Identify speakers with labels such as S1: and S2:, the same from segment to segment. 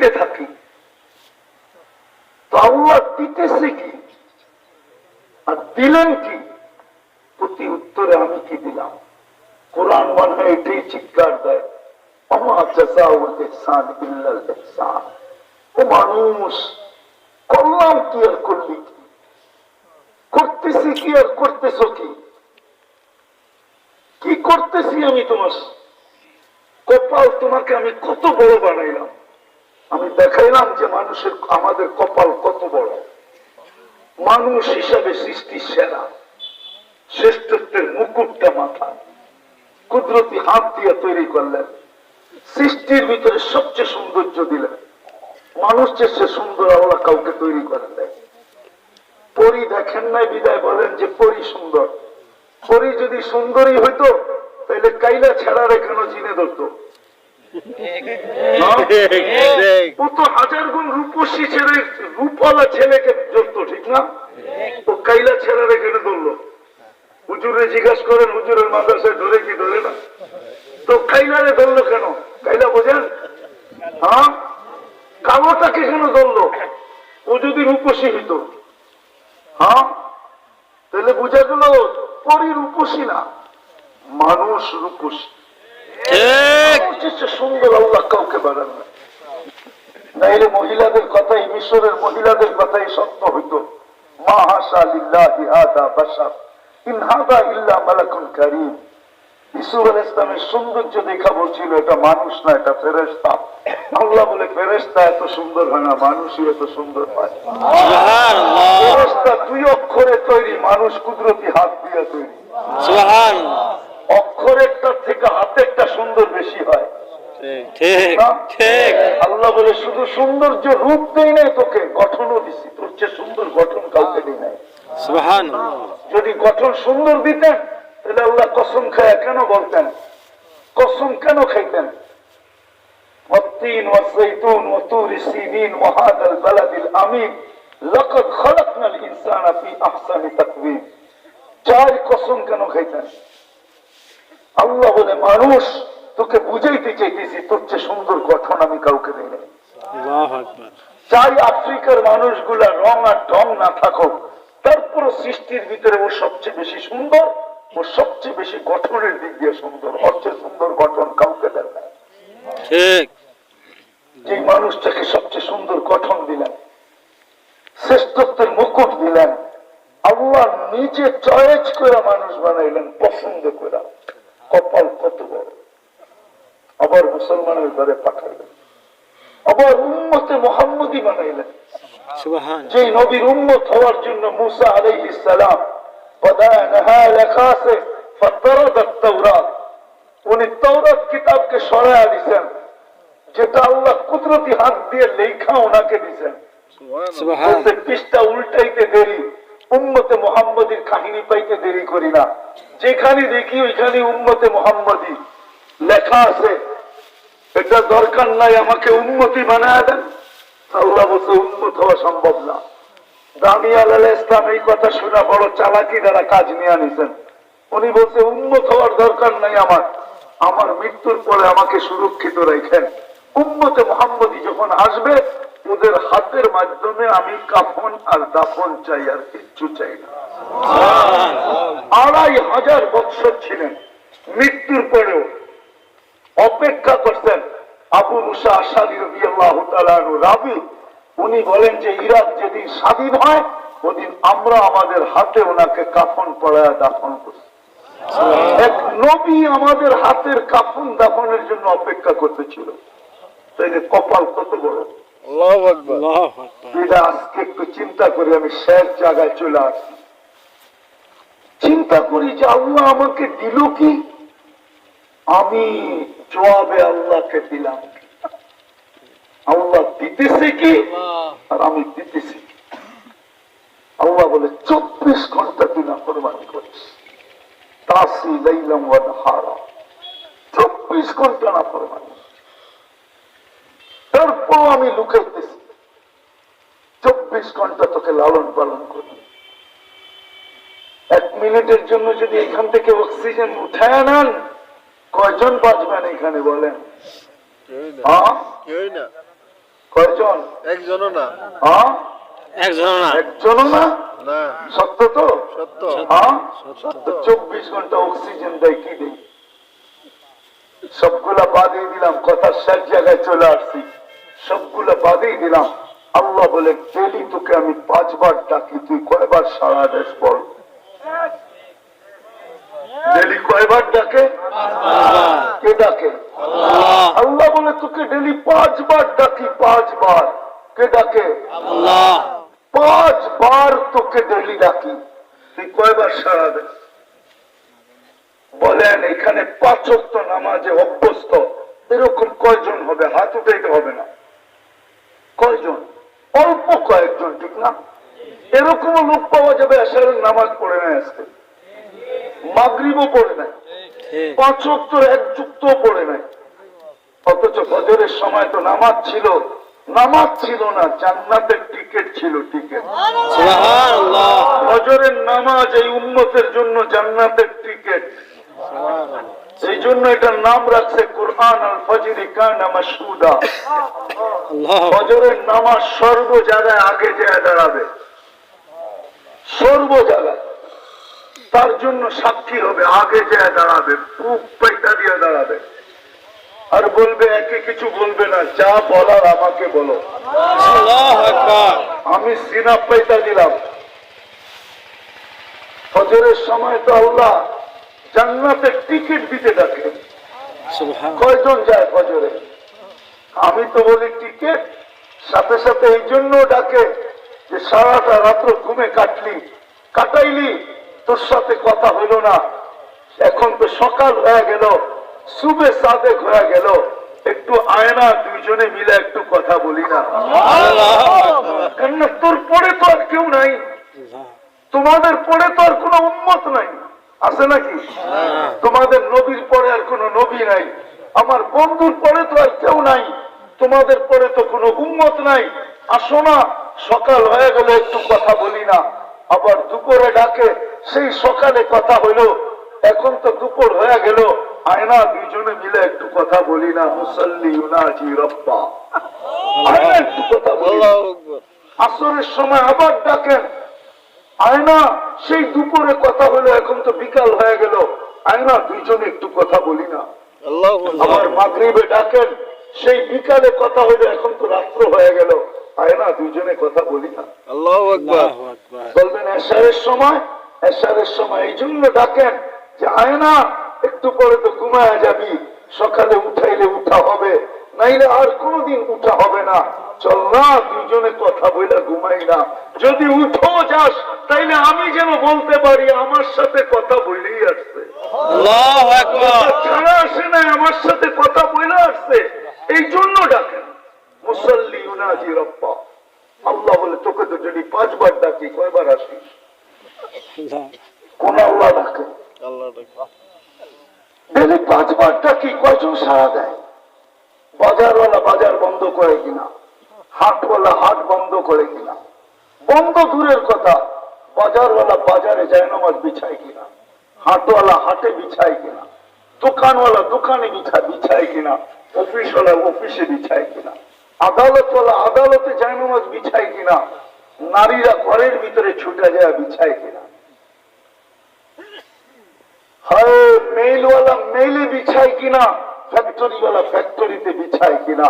S1: দিতে থাকি। তো আল্লাহ দিতেছে কি? আর দিলেন কি? প্রতি উত্তরে আমি কি দিলাম? কোরআন মনে হয় এটাই চিৎকার দেয়। কপাল তোমাকে আমি কত বড় বানাইলাম। আমি দেখাইলাম যে মানুষের আমাদের কপাল কত বড়। মানুষ হিসাবে সৃষ্টি সেরা। শ্রেষ্ঠত্বের মুকুটটা মাথা। কুদরতি হাত দিয়ে তৈরি করলেন। সৃষ্টির ভিতরে সবচেয়ে সৌন্দর্য দিলেন। মানুষ সে সুন্দর আল্লাহ কাউকে তৈরি করেন দেয়। পরি দেখেন নাই বিদায় বলেন যে পরি সুন্দর। পরি যদি সুন্দরী হইতো, তাহলে কাইলা ছেড়ারে কেন চিনে ধরতো। ও হাজার গুণ রূপসী ছেলে ছেলেকে ঠিক না? ও কাইলা কেন ধরলো। হুজুরে জিজ্ঞাসা করেন, হুজুরের মাদ্রাসায় ধরে কি ধরে না? তো কাইলারে ধরলো কেন? কাইলা বোঝেন? হ্যাঁ? কেন ধরলো? ও যদি রূপসী হইতো। হ্যাঁ? তাহলে বোঝা গেল পরি রূপসী না। মানুষ রূপসী। সুন্দর আল্লাহ কাউকে বাড়ান না। নাইলে মহিলাদের কথাই মিশরের মহিলাদের কথাই সত্য হইতো। মা হাসা লিল্লাহি হাদা বাশার। ইন হাদা ইল্লা মালাকুন কারীম। ইসুফ আল ইসলামের সৌন্দর্য দেখা বলছিল এটা মানুষ না এটা ফেরেস্তা আল্লাহ বলে ফেরেস্তা এত সুন্দর হয় না মানুষই এত সুন্দর হয়। ফেরেশতা দুই অক্ষরে তৈরি মানুষ কুদরতি হাত দিয়ে তৈরি। অক্ষরেরটা থেকে হাতেরটা সুন্দর বেশি হয়
S2: ঠিক
S1: না?
S2: ঠিক
S1: আল্লাহ বলে শুধু সৌন্দর্য রূপ দেই নাই তোকে গঠনও দিছি তোর চেয়ে সুন্দর গঠন কাউকে দিই নাই
S2: সুবহান
S1: যদি গঠন সুন্দর দিতেন তাহলে আল্লাহ কসম খায় কেন বলতেন কসম কেন খাইতেন والتين والزيتون وطور سينين وهذا البلد الأمين لقد خلقنا الإنسان في أحسن تقويم চার কসম কেন খাইতেন আল্লাহ বলে মানুষ তোকে বুঝাইতে চাইতেছি তোর চেয়ে সুন্দর গঠন আমি কাউকে দিই নাই। চাই আফ্রিকার মানুষগুলা রং আর ঢং না থাকুক তারপর সৃষ্টির ভিতরে ও সবচেয়ে বেশি সুন্দর ও সবচেয়ে বেশি গঠনের দিক দিয়ে সুন্দর চেয়ে সুন্দর গঠন কাউকে দেন না
S2: ঠিক।
S1: যে মানুষটাকে সবচেয়ে সুন্দর গঠন দিলেন শ্রেষ্ঠত্বের মুকুট দিলেন আল্লাহ নিজে চয়েস করে মানুষ বানাইলেন পছন্দ করে কপাল কত বড় আবার মুসলমানের ঘরে পাঠাইলেন আবার উম্মতে মোহাম্মদী বানাইলেন। যে নবীর উম্মত হওয়ার জন্য মুসা আলাইহিস সালাম পদানহা লেখা আছে ফাতারাদাত তাওরাত। উনি তাওরাত কিতাবকে সরায়া দিবেন যেটা আল্লাহ কুদরতি হাত দিয়ে লেখা ওনাকে
S2: সুবহান।
S1: পৃষ্ঠা উল্টাইতে দেরি। উম্মতে মোহাম্মদীর কাহিনী পাইতে দেরি করি না। যেখানে দেখি ওইখানে উম্মতে মোহাম্মদী লেখা আছে, এটা দরকার নাই আমাকে উন্মতি বানায় দেন, আল্লাহ বলছে উন্মত হওয়া সম্ভব না। দামিয়াল আল ইসলাম এই কথা শোনা বড় চালাকি দ্বারা কাজ নিয়ে আনিছেন উনি বলছে উন্মত হওয়ার দরকার নাই আমার আমার মৃত্যুর পরে আমাকে সুরক্ষিত রাখেন। উম্মতে মোহাম্মদী যখন আসবে ওদের হাতের মাধ্যমে আমি কাফন আর দাফন চাই, আর কিচ্ছু চাই না। আড়াই হাজার বৎসর ছিলেন, মৃত্যুর পরেও অপেক্ষা করছেন আবু মুসা আল্লাহ রাবি, উনি বলেন যে, ইরাক যেদিন স্বাধীন হয়, ওদিন আমরা আমাদের হাতে ওনাকে কাফন পড়ায় দাফন করছি। এক নবী আমাদের হাতের কাফন দাফনের জন্য অপেক্ষা করতেছিল। তাই কপাল কত বড়?
S2: আল্লাহু আকবার।
S1: এটা আজকে একটু চিন্তা করি আমি শেষ জায়গায় চলে আসছি চিন্তা করি যে আল্লাহ আমাকে দিল কি? আমি জবাবে আল্লাহকে দিলাম। আল্লাহ দিতেছে কি? আর আমি দিতেছি। আল্লাহ বলে চব্বিশ ঘণ্টা তুই না কোরবানি করিস। তাসি লাইলাম চব্বিশ ঘণ্টা না কোরবানি তারপর আমি লুকাইতেছি চব্বিশ ঘণ্টা তোকে লালন পালন করি। এক মিনিটের জন্য যদি এখান থেকে অক্সিজেন উঠায় নেন কয়জন বাঁচবেন এখানে বলেন? হ্যাঁ? কয়জন?
S3: একজনও না।
S1: হ্যাঁ?
S2: না।
S1: একজনও না?
S3: না।
S1: সত্য তো?
S3: সত্য।
S1: হ্যাঁ? চব্বিশ ঘণ্টা অক্সিজেন দেয় কি দেয়? সবগুলা বাদই দিলাম কথার শেষ জায়গায় চলে আসছি। সবগুলা বাদই দিলাম। আল্লাহ বলে ডেলি তোকে আমি পাঁচবার ডাকি তুই কয়বার সারা দেশ বল? ডেলি কয়বার ডাকে? কে ডাকে?
S2: আল্লাহ।
S1: আল্লাহ বলে তোকে ডেলি পাঁচবার ডাকি পাঁচবার। কে ডাকে? পাঁচবার তোকে ডেলি ডাকি। তুই কয়বার সারা দে বলেন এখানে পাঁচক্ত নামাজে অভ্যস্ত। এরকম কয়জন হবে? হাত উঠাইতে হবে না। অল্প কয়েকজন ঠিক না? এরকম লোক পাওয়া যাবে আসারের নামাজ পড়ে নেয় আজকে। মাগরিবও পড়ে নেয়।
S2: ঠিক
S1: পাঁচক্ত এক যুক্ত পড়ে নাই অথচ বজরের সময় তো নামাজ ছিল। নামাজ ছিল না জান্নাতের টিকিট ছিল টিকিট। ফজরের নামাজ এই উন্মতের জন্য জান্নাতের টিকিট। এই জন্য এটার নাম রাখছে কোরআন আল ফজরি কানা মাসুদা ফজরের নামাজ সর্ব জায়গায় আগে যায় দাঁড়াবে। সর্ব জায়গায়। তার জন্য সাক্ষী হবে আগে যায় দাঁড়াবে বুক পাইটা দিয়ে দাঁড়াবে। আর বলবে একে কিছু বলবে না যা বলার আমাকে বলো। আমি সিনা পাইতা দিলাম। ফজরের সময় তো আল্লাহ জান্নাতের টিকিট দিতে ডাকে কয়জন যায় ফজরে? আমি তো বলি টিকিট সাথে সাথে এই জন্য ডাকে যে সারাটা রাত্র ঘুমে কাটলি কাটাইলি তোর সাথে কথা হইল না। এখন তো সকাল হয়ে গেল সুবে সাদেক হয়ে গেল। একটু আয়না দুইজনে মিলে একটু কথা বলি না। কেননা তোর পরে তো আর কেউ নাই। তোমাদের পরে তো আর কোনো উন্মত নাই। আছে নাকি? তোমাদের নবীর পরে আর কোনো নবী নাই। আমার বন্ধুর পরে তো আর কেউ নাই। তোমাদের পরে তো কোনো উন্মত নাই। আসো না সকাল হয়ে গেল একটু কথা বলি না। আবার দুপুরে ডাকে সেই সকালে কথা হইল এখন তো দুপুর হয়ে গেল। আয়না দুজনে মিলে একটু কথা বলি না। মুসল্লি উনাজি রব্বা। আয়না একটু কথা বলি। আসরের সময় আবার ডাকেন। আয়না সেই দুপুরে কথা হলো এখন তো বিকাল হয়ে গেল। আয়না দুইজনে একটু কথা বলি না।
S3: আল্লাহু
S1: আবার মাগরিবে ডাকেন সেই বিকালে কথা হলো এখন তো রাত্র হয়ে গেল। আয়না দুইজনে কথা বলি না। বলবেন এসারের সময় এসারের সময় এই জন্য ডাকেন যে আয়না একটু পরে তো ঘুমায় যাবি। সকালে উঠাইলে উঠা হবে। নাইলে আর কোনোদিন উঠা হবে না। চল না দুজনে কথা বইলা ঘুমাই না যদি উঠো যাস তাইলে আমি যেন বলতে পারি আমার সাথে কথা বইলেই আসছে। ছাড়া আসে না আমার সাথে কথা বইলে আসছে। এই জন্য ডাকেন মুসল্লি উনাজি রব্বা। আল্লাহ বলে তোকে তো যদি পাঁচবার ডাকি কয়বার আসিস? কোন আল্লাহ ডাকে?
S3: আল্লাহ
S1: ডেলি পাঁচবার ডাকি কয়জন সারা দেয়? বাজারওয়ালা বাজার বন্ধ করে কিনা? হাটওয়ালা হাট বন্ধ করে কিনা? বন্ধ দূরের কথা বাজারওয়ালা বাজারে যায় নামাজ বিছায় কিনা? হাটওয়ালা হাটে বিছায় কিনা? দোকানওয়ালা দোকানে বিছা বিছায় কিনা? অফিসওয়ালা অফিসে বিছায় কিনা? আদালতওয়ালা আদালতে যায় নামাজ বিছায় কিনা? নারীরা ঘরের ভিতরে ছুটে যায় বিছায় কিনা? হায় মেইলওয়ালা মেইলে বিছায় কিনা? ফ্যাক্টরিওয়ালা ফ্যাক্টরিতে বিছায় কিনা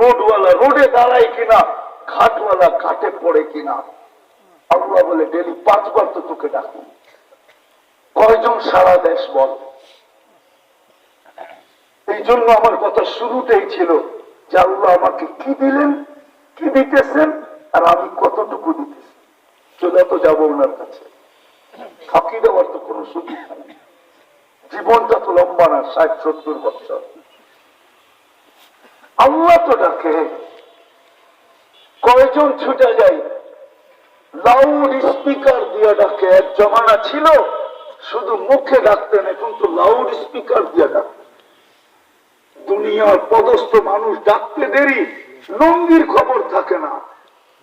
S1: রোডওয়ালা রোডে দাঁড়ায় কিনা, ঘাটওয়ালা ঘাটে পড়ে কিনা। আল্লাহ বলে, ডেলি পাঁচবার তো তোকে ডাকি কয়জন সারা দেশ বল? এই জন্য আমার কথা শুরুতেই ছিল যে আল্লাহ আমাকে কি দিলেন, কি দিতেছেন, আর আমি কতটুকু দিতেছি। চলে তো যাব ওনার কাছে। ফাঁকি দেওয়ার তো কোনো সুযোগ নেই। জীবনটা তো লম্বা না, ষাট, সত্তর বছর। আল্লাহ তো ডাকে। কয়জন ছুটে যায়? লাউড স্পিকার দিয়ে ডাকে। এক জমানা ছিল, শুধু মুখে ডাকতেন, এখন তো লাউড স্পিকার দিয়ে ডাকতেন। দুনিয়ার পদস্থ মানুষ ডাকতে দেরি, লঙ্গির খবর থাকে না,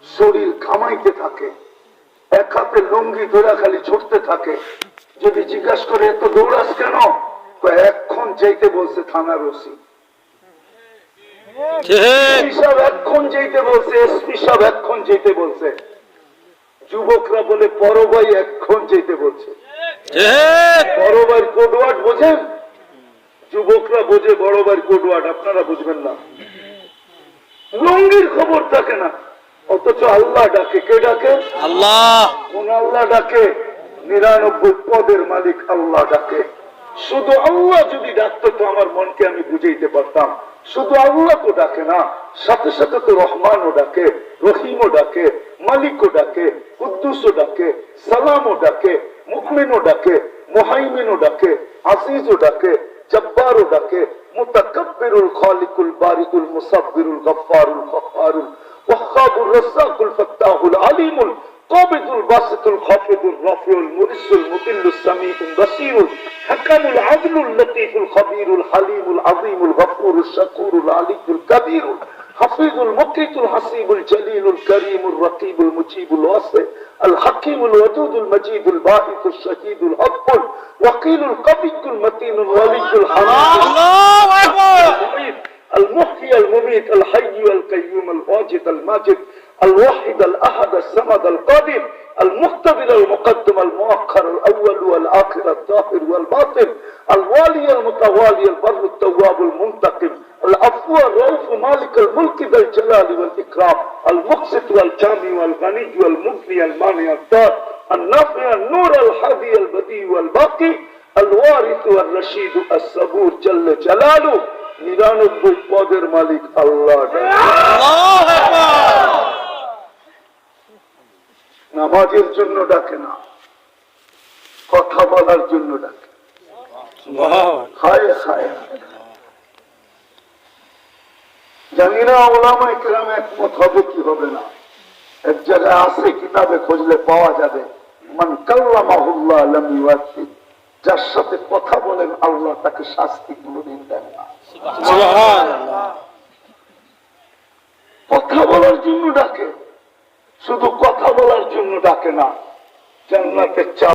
S1: শরীর ঘামাইতে থাকে। এক হাতে লুঙ্গি ধরে খালি ছুটতে থাকে। যদি জিজ্ঞাসা করে, এত দৌড়াস কেন? এক্ষণ চাইতে বলছে, থানার ওসি। এক্ষণ যেতে বলছে এসপি এক্ষণ যেতে বলছে। যুবকরা বলে এক্ষণ যেতে বলছে। কোডওয়ার্ড বোঝেন? যুবকরা বোঝে বড় ভাইয়ের কোডওয়ার্ড আপনারা বুঝবেন না। লঙ্গির খবর থাকে না। অথচ আল্লাহ ডাকে। কে ডাকে?
S2: আল্লাহ।
S1: কোন আল্লাহ ডাকে? নিরানব্বই পদের মালিক আল্লাহ ডাকে। শুধু আল্লাহ যদি ডাকতো তো আমার মনকে আমি বুঝাইতে পারতাম। শুধু আল্লাহ তো ডাকে না সাথে সাথে তো রহমানও ডাকে রহিমও ডাকে মালিকও ডাকে কুদ্দুসও ডাকে সালামও ডাকে মুকমিনও ডাকে মোহাইমিনও ডাকে আজিজও ডাকে জব্বারও ডাকে মুতাকাব্বিরুল খালিকুল বারিকুল মুসাব্বিরুল গফফারুল গফফারুল وهاب الرزاق الفتاح العليم القابض الباسط الخافض الرافع المؤس المذل السميع البصير الحكم العدل اللطيف الخبير الحليم العظيم الغفور الشكور العلي الكبير الحفيظ المقيت الحسيب الجليل الكريم الرقيب المجيب الواسع الحكيم الودود المجيد الباحث الشهيد الحق الوكيل القبي المتين الولي الحميد
S2: الله
S1: أكبر. المحيي المميت الحي القيوم الواجد الماجد الواحد الأحد الصمد القادر المقتدر المقدم المؤخر الاول والاخر الظاهر والباطن الوالي المتوالي البر التواب المنتقم العفو الرؤوف مالك الملك ذا الجلال والاكرام المقسط والجامع والغني والمغني المانع الدار النافع النور الحادي البديع والباقي الوارث والرشيد الصبور جل جلاله নিরানব্বই পদের মালিক আল্লাহ
S2: আল্লাহু আকবার
S1: নামাজের জন্য ডাকে না কথা বলার জন্য ডাকে। হায় হায়। জানি না ওলামা ইকরাম একমত হবে কি হবে না। এক জায়গায় আছে কিতাবে খুঁজলে পাওয়া যাবে মান কাল্লামাহুল্লাহ লাম ইউআতি যার সাথে কথা বলেন আল্লাহ তাকে শাস্তি কোনোদিন দেন না। কথা বলার জন্য ডাকে। শুধু কথা বলার জন্য ডাকে না। জান্নাতের চা